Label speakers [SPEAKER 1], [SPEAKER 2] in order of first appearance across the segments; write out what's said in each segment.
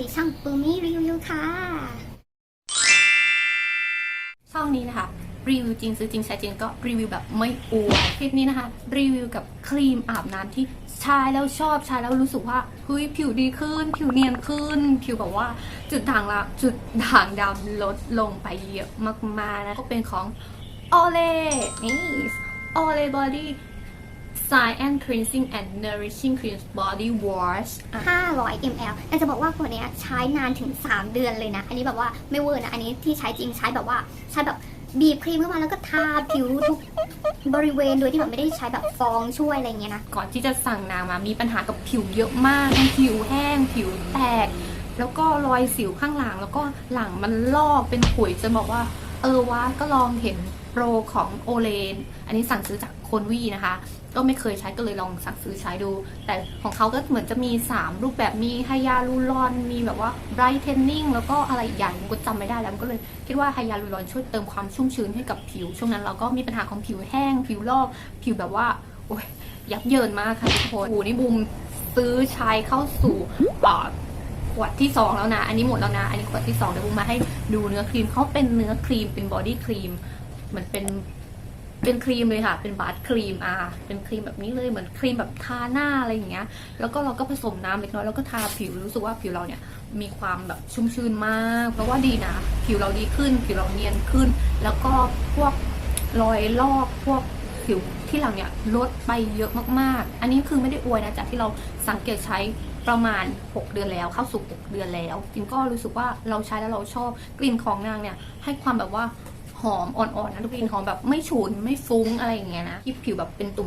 [SPEAKER 1] ดีช่างปูมี่รีวิวค่ะ
[SPEAKER 2] ช่องนี้นะคะ รีวิวจริงซื้อจริงใช้จริงก็รีวิวแบบไม่อวยคลิปนี้นะคะ รีวิวกับครีมอาบน้ำที่ใช้แล้วชอบใช้แล้วรู้สึกว่าเฮ้ยผิวดีขึ้น ผิวเนียนขึ้น ผิวแบบว่าจุดด่างละจุดด่างดำลดลงไปเยอะมากๆนะก็เป็นของ Olay นี่ Olay Body Sign and Cleansing and Nourishing Cream Body Wash อะ
[SPEAKER 1] 500 ml แต่จะบอกว่าตัวเนี้ยใช้นานถึง 3 เดือนเลยนะ อันนี้แบบว่าไม่เวอร์นะ อันนี้ที่ใช้จริงใช้แบบว่าใช้แบบบีบครีมเข้ามาแล้วก็ทาผิวทุกบริเวณโดยที่แบบไม่ได้ใช้แบบฟองช่วยอะไรเงี้ยนะ
[SPEAKER 2] ก่อนที่จะสั่งนางมามีปัญหากับผิวเยอะมากทั้งผิวแห้ง ผิวแตก แล้วก็รอยสิวข้างหลัง แล้วก็หลังมันลอกเป็นขุยจะบอกว่า เออว่าก็ลองเห็นโปรของโอเลน อันนี้สั่งซื้อจากโคนวีนะคะ ก็ไม่เคยใช้ก็เลยลองสั่งซื้อใช้ดู แต่ของเขาก็เหมือนจะมี 3 รูปแบบมีไฮยาลูรอนมีแบบว่าไบรท์เทนนิ่งแล้วก็อะไรอีกอย่างก็จำไม่ได้แล้วก็เลยคิดว่าไฮยาลูรอนช่วยเติมความชุ่มชื้นให้กับผิว ช่วงนั้นเราก็มีปัญหาของผิวแห้ง ผิวลอก ผิวแบบว่าโอ้ยยับเยินมากค่ะทุกคนอ้โหนี่บูมซื้อใช้เข้าสู่อ่าขวดที่ 2 แล้วนะ อันนี้หมดแล้วนะ อันนี้ขวดที่ 2 เดี๋ยวบูมมาให้ดูเนื้อครีมเขาเป็นเนื้อครีมเป็นบอดี้ครีมเหมือนเป็น เป็นครีมเลยค่ะ เป็นบาร์ครีมอะเป็นครีมแบบนี้เลยเหมือนครีมแบบทาหน้าอะไรอย่างเงี้ย แล้วก็เราก็ผสมน้ำเล็กน้อยแล้วก็ทาผิวรู้สึกว่าผิวเราเนี่ยมีความแบบชุ่มชื้นมาก เพราะว่าดีนะผิวเราดีขึ้น ผิวเราเนียนขึ้น แล้วก็พวกรอยลอกพวกผิวที่หลังเนี่ยลดไปเยอะมากๆ อันนี้คือไม่ได้อวยนะจากที่เราสังเกตใช้ประมาณ 6 เดือนแล้วเข้าสู่ 6 เดือนแล้วจิงก็รู้สึกว่าเราใช้แล้วเราชอบกลิ่นของนางเนี่ยให้ความแบบว่า หอมอ่อนๆนะทุกกลิ่นหอมแบบไม่ฉุนไม่ฟุ้งอะไรอย่างเงี้ยนะที่ผิวแบบเป็นตุ่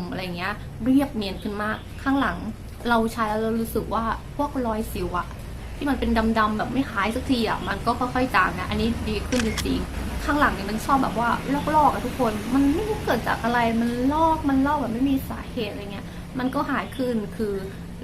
[SPEAKER 2] มๆๆๆอะไรอย่างเงี้ย เรียบเนียนขึ้นมาก ข้างหลังเราใช้แล้วเรารู้สึกว่าพวกรอยสิวอะที่มันเป็นดำๆแบบไม่หายสักทีอะมันก็ค่อยๆจางนะอันนี้ดีขึ้นจริงๆข้างหลังเนี่ยมันชอบแบบว่าลอกๆอะทุกคน มันไม่รู้เกิดจากอะไรมันลอกมันลอกแบบไม่มีสาเหตุอะไรเงี้ยมันก็หายขึ้นคือ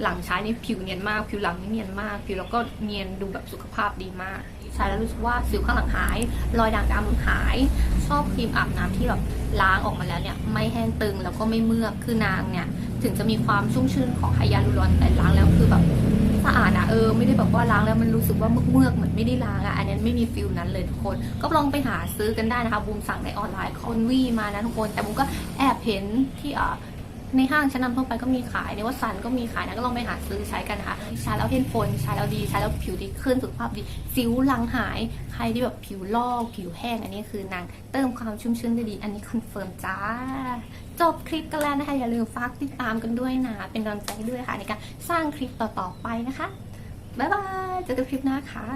[SPEAKER 2] หลังใช้นี่ผิวเนียนมาก ผิวหลังนี่เนียนมาก ผิวแล้วก็เนียนดูแบบสุขภาพดีมากใช้แล้วรู้สึกว่าสิวข้างหลังหาย รอยด่างดำหาย ชอบครีมอาบน้ำที่แบบล้างออกมาแล้วเนี่ยไม่แห้งตึงแล้วก็ไม่เมือกคือนางเนี่ยถึงจะมีความชุ่มชื่นของไฮยาลูรอนแต่ล้างแล้วคือแบบสะอาดอะเออไม่ได้แบบว่าล้างแล้วมันรู้สึกว่าเมือกเหมือนไม่ได้ล้างอะอันนี้ไม่มีฟิลนั้นเลยทุกคน ก็ลองไปหาซื้อกันได้นะคะบูมสั่งในออนไลน์คอนวีมานะทุกคน แต่บูมก็แอบเห็นที่อ่า ในห้างชั้นนำทั่วไปก็มีขายในวัดสันก็มีขายนะก็ลองไปหาซื้อใช้กันนะคะใช้แล้วเห็นผลใช้แล้วดีใช้แล้วผิวดีขึ้นสุขภาพดีสิวลังหายใครที่แบบผิวลอกผิวแห้งอันนี้คือนางเติมความชุ่มชื้นได้ดี อันนี้คอนเฟิร์มจ้า จบคลิปกันแล้วนะคะอย่าลืมฝากติดตามกันด้วยนะเป็นกำลังใจด้วยค่ะในการสร้างคลิปต่อๆไปนะคะบ๊ายบายเจอกันคลิปหน้าค่ะ